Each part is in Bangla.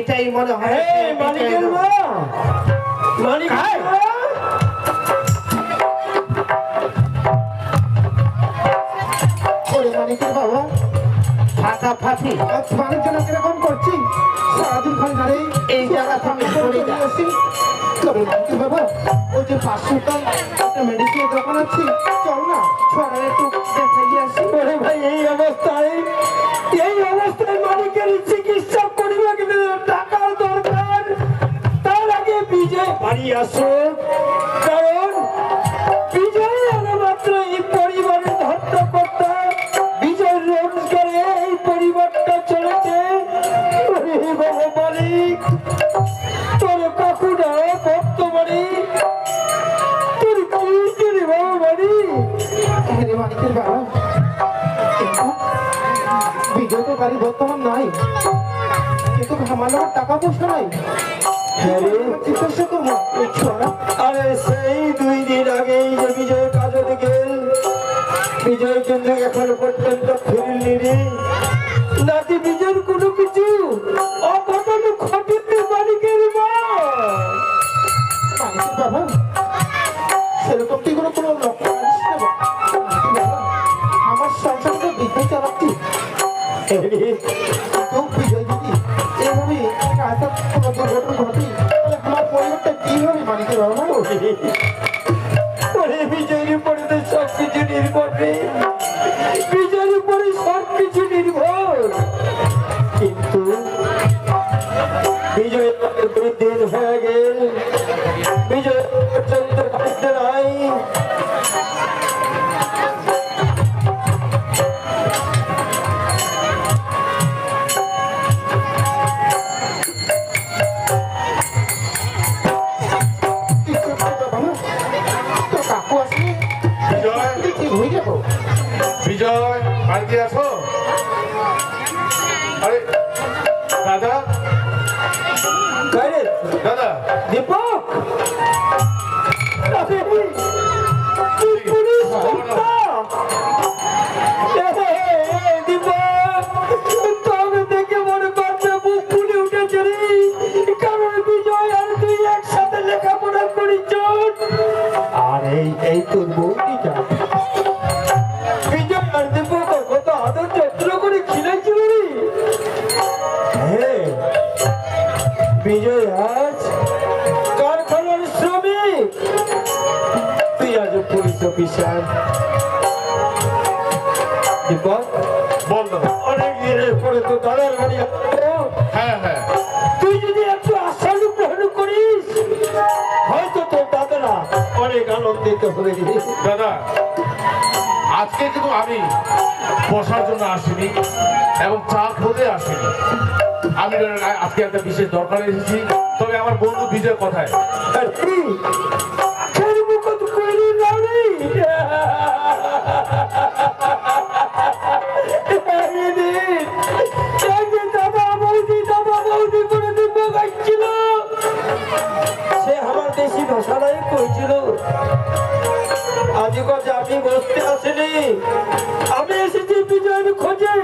এটাই মনে হয় মালিকের মা বাবা ফাঁকা ফাঁকি আজ মানুষজন কীরকম করছি সারাদিন এই জায়গা থেকে সরে যা। আসি তবে মানিকের বাবা ওই যে পাঁচশোটা একটা মেডিসিনের দোকান আছে চল না ছড়া একটু দেখাই আসি। ওরে ভাই এই অবস্থায় এই অবস্থায় মালিকের চিকিৎসা বাড়ি আসো। কারণ বিজয় মাত্র এই পরিবারের ধর্মকর্তা বিজয় রোজগারে এই পরিবারটা চলেছে। মালিক তোর কাকুরা বর্তমানে তোর কি বাবা মালিক রে বাবা বিজয় তো গাড়ি বর্তমান নাই কিন্তু আমার আমার টাকা পয়সা নাই। আরে সেই দুই দিন আগেই যে বিজয় কাজে গেল বিজয় কিন্তু এখনও পর্যন্ত ফিরলি রে নাতি বিজয়ের কোনো কিছু অঘটন ঘটিতে মালিকের মা। বাবা সেরকম কি কোনো কোনো বাবা, আমার সংসারটা বিদ্যুৎ চালাচ্ছি। বিজয় পরিবারটা মানিকের বাবা ওরে বিজয়ের উপরে তো সব কিছু নির্ভর রে। বিজয়ের অফিসার। দীপক বল? দাদা অনেক দিনের পরে তো দাদার বাড়ি। হ্যাঁ হ্যাঁ। তুই যদি একটু আশানু গ্রহণ করিস হয়তো তোর দাদারা অনেক আনন্দিত হবে। দাদা আজকে কিন্তু আমি বসার জন্য আসিনি এবং চা খেতে আসিনি। আমি আজকে একটা বিশেষ দরকারে এসেছি। তবে আমার বন্ধু বিজয় কোথায়? সে আমার দেশি ভাষাটাই কইছিল। আজকে আমি বসতে আসিনি আমি এসেছি বিজয়ের খোঁজে।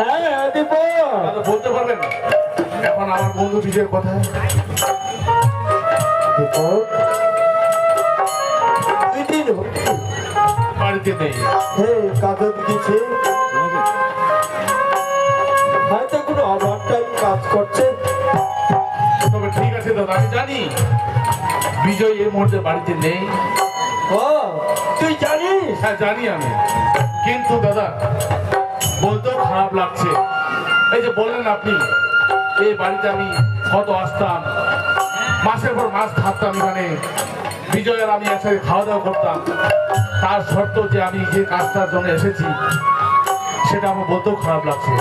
হ্যাঁ দীপক দাদা বলতে পারবেন এখন আমার বন্ধু বিজয় কোথায় হে কাগজ দিছে। হয়তো কোনো ওভার টাইম কাজ করছে। তবে ঠিক আছে দাদা আমি জানি। বিজয় এই মুহূর্তে বাড়িতে নেই। ও তুই জানিস? হ্যাঁ জানি আমি। কিন্তু দাদা বলতেও খারাপ লাগছে। এই যে বললেন আপনি এই বাড়িতে আমি কত আসতাম। মাসের পর মাস থাকতাম এখানে। বিজয় আর আমি একসাথে খাওয়া দাওয়া করতাম। তার সত্ত্বেও যে আমি যে কাজটার জন্য এসেছি, সেটা আমার বলতেও খারাপ লাগছে।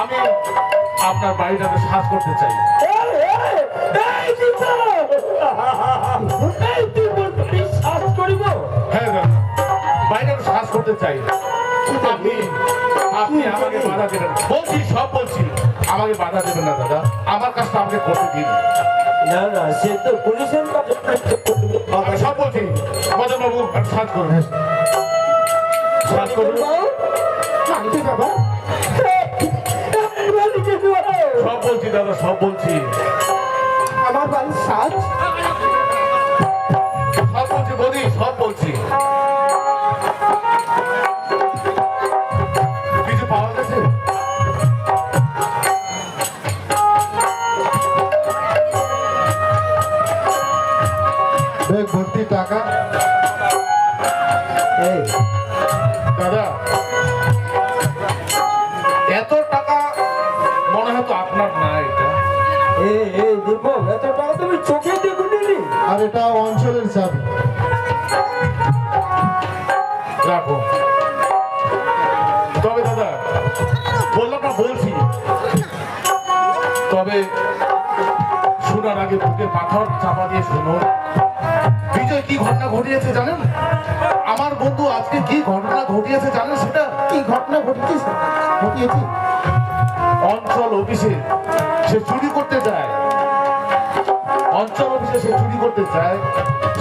আমি আপনার বাড়িটাতে সাজ করতে চাই। হ্যাঁ করতে চাই। আপনি আপনি আমাকে বাধা দেবেন সব বলছি। আমাকে বাধা দেবেন না, দাদা। আমার কাজটা আমাকে করতে দিন। না না সে তো পুলিশের কাছে আমি সব বলছি মদন বাবু সাজ করুন সাজ করুন বাবা বলছি দাদা, সব বলছি। আমার বাড়ির সাজ সব বলছি বৌদি সব বলছি। ভর্তি টাকা এই দাদা এত টাকা মনে হয়তো আপনার না এটা। এ এ দীপক এত টাকা তুমি চোখে দেখুনি আর এটা অঞ্চলের চাবি। রাখো। তবে দাদা বললাম না বলছি। তবে শোনার আগে বুকে পাথর চাপা দিয়ে শুনো বিজয় কি ঘটনা ঘটিয়েছে জানেন? আমার বন্ধু আজকে কি ঘটনা ঘটিয়েছে জানেন সেটা? কি ঘটনা ঘটেছিস ঘটিয়েছি? অঞ্চল অফিসে সে চুরি করতে যায়। অঞ্চল অফিসে সে চুরি করতে যায়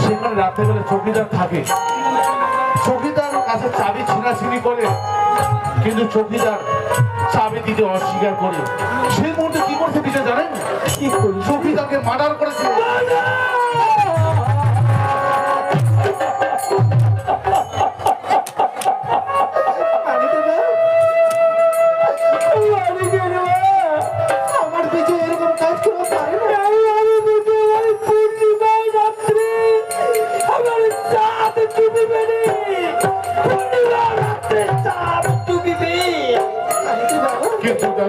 সেখানে রাতে বেলা চৌকিদার থাকে। চৌকিদার কাছে চাবি ছিনাছিনি করে কিন্তু চৌকিদার চাবি দিতে অস্বীকার করে। সেই মুহূর্তে কি করছে বিজয় জানেন? কি চৌকিদারকে মার্ডার করেছে।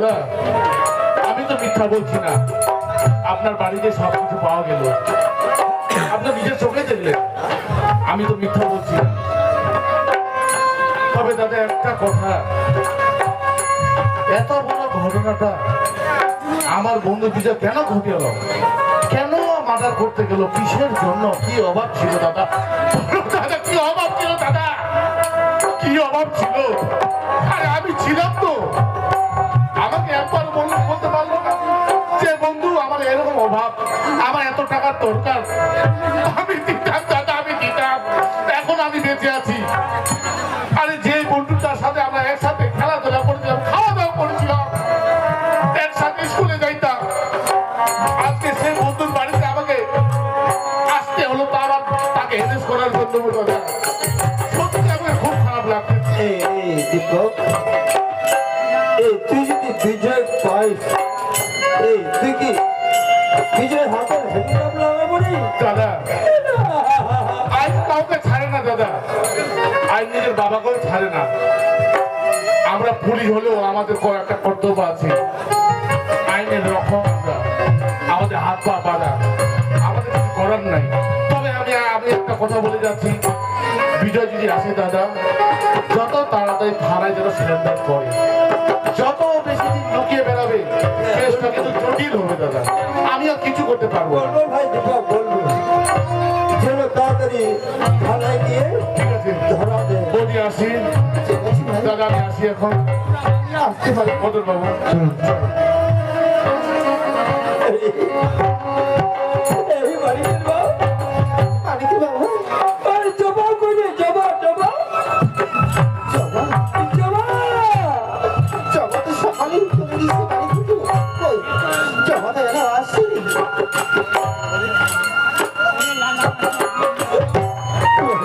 দাদা আমি তো মিথ্যা বলছি না। আপনার বাড়িতে সব পাওয়া গেল। আপনার নিজের চোখে দেখলেন। আমি তো মিথ্যা বলছি না। তবে দাদা, একটা কথা। এত বড় ঘটনাটা আমার বন্ধু বিজয় কেন ঘটিল? কেন মার্ডার করতে গেল? কিসের জন্য? কি অভাব ছিল দাদা? দাদা, কি অভাব ছিল দাদা? কি অভাব ছিল? আরে, আমি ছিলাম তো। আমাকে একবার বলল বলতে পারল না। যে বন্ধু, আমার এরকম অভাব, আমার এত টাকার দরকার। আমি দিতাম, দাদা, আমি দিতাম। এখন আমি বেঁচে আছি। আরে যে বন্ধুটার সাথে নিজের বাবাকেও ছাড়ে না। আমরা পুলিশ হলেও আমাদের একটা কর্তব্য আছে। আইনের আমরা। আমাদের হাত পা বাঁধা। আমাদের কিছু করার নাই। তবে আমি আমি একটা কথা বলে যাচ্ছি। বিজয় যদি আসে, দাদা, যত তাড়াতাড়ি থানায় যেন সিলিন্ডার করে যত বেশি দিন লুকিয়ে বেড়াবে কিন্তু জটিল হবে, দাদা। আমি আর কিছু করতে পারব তাড়াতাড়ি থানায় গিয়ে ঠিক আছে ধরা দেয়। বৌদি আসি দাদা আমি আসি এখন। আসতে পারি মদন বাবু এই বাড়িতে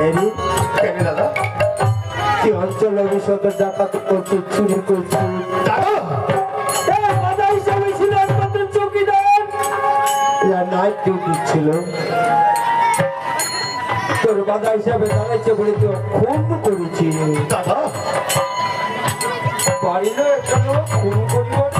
এরি কেন দাদা কি অঞ্চল অভিশাপ ডাকাত করছি চুরি করছি? দাদা! নাইট ডিউটি ছিল তোর বাধা হিসাবে দাঁড়াইছে বলে তো খুন করেছি। দাদা! পারিল এখনও খুন করিব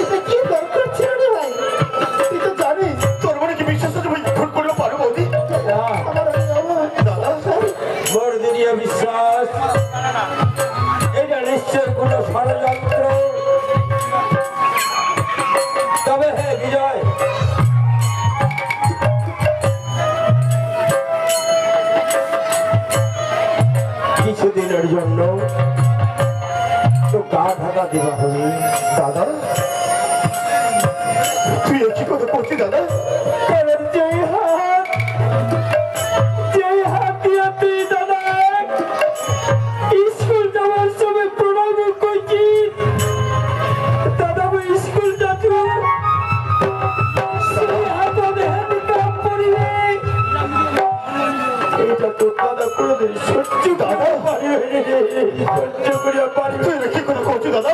গা ঢাকা দাদা। তুই কি কথা করছিস দাদা। কারণ যেই হাত যেই হাত দিয়ে তুই, দাদা, স্কুল যাওয়ার সময় প্রণাম করছি দাদা আমি স্কুল করিনি এটা তো দাদা কোনোদিন সহ্য দাদা পারবে সহ্য করিয়া পারবে তুই কি কথা করছিস দাদা।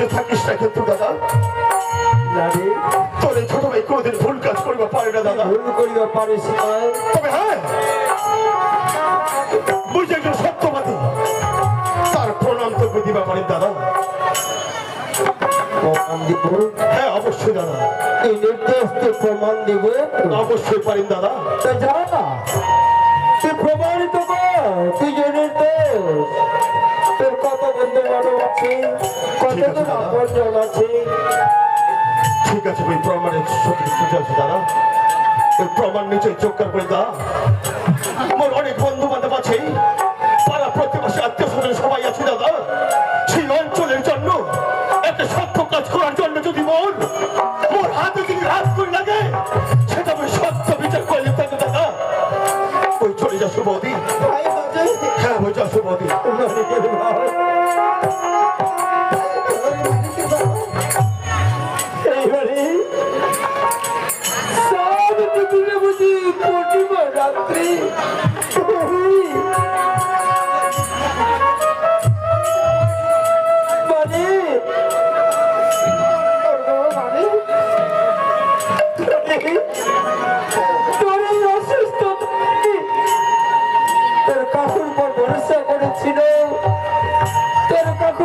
বুঝে থাকিস না কিন্তু দাদা। জানি তোর এই ছোট ভাই কোনোদিন ভুল কাজ করবে পারে না দাদা। ভুল করিবা নয় তবে হ্যাঁ বুঝে একজন সত্যবাদী। তার প্রণাম তো দিবা পারেন দাদা। প্রমাণ দিব? হ্যাঁ অবশ্যই দাদা। এই নির্দেশ প্রমাণ দিব? অবশ্যই পারেন দাদা। না তুই প্রমাণিত কর তুই যে তোর কত বন্ধু বান্ধব আছে? ঠিক আছে, কতজন আপনজন আছে? ঠিক আছে ওই প্রমাণের সত্যি বুঝে আছে দাদা। তোর প্রমাণ নিচে চোখ করে দা আমার অনেক বন্ধু বান্ধব আছে। এইবারে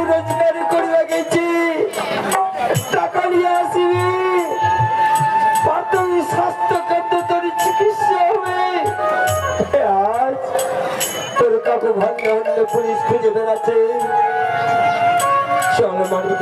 রোজগার করিয়া গেছি। টাকা নিয়ে আসিবি প্রাথমিক তোর চিকিৎসা হবে। আজ তোর কাকু ভাগ্য পুলিশ খুঁজে বেড়াচ্ছে। চল মানিক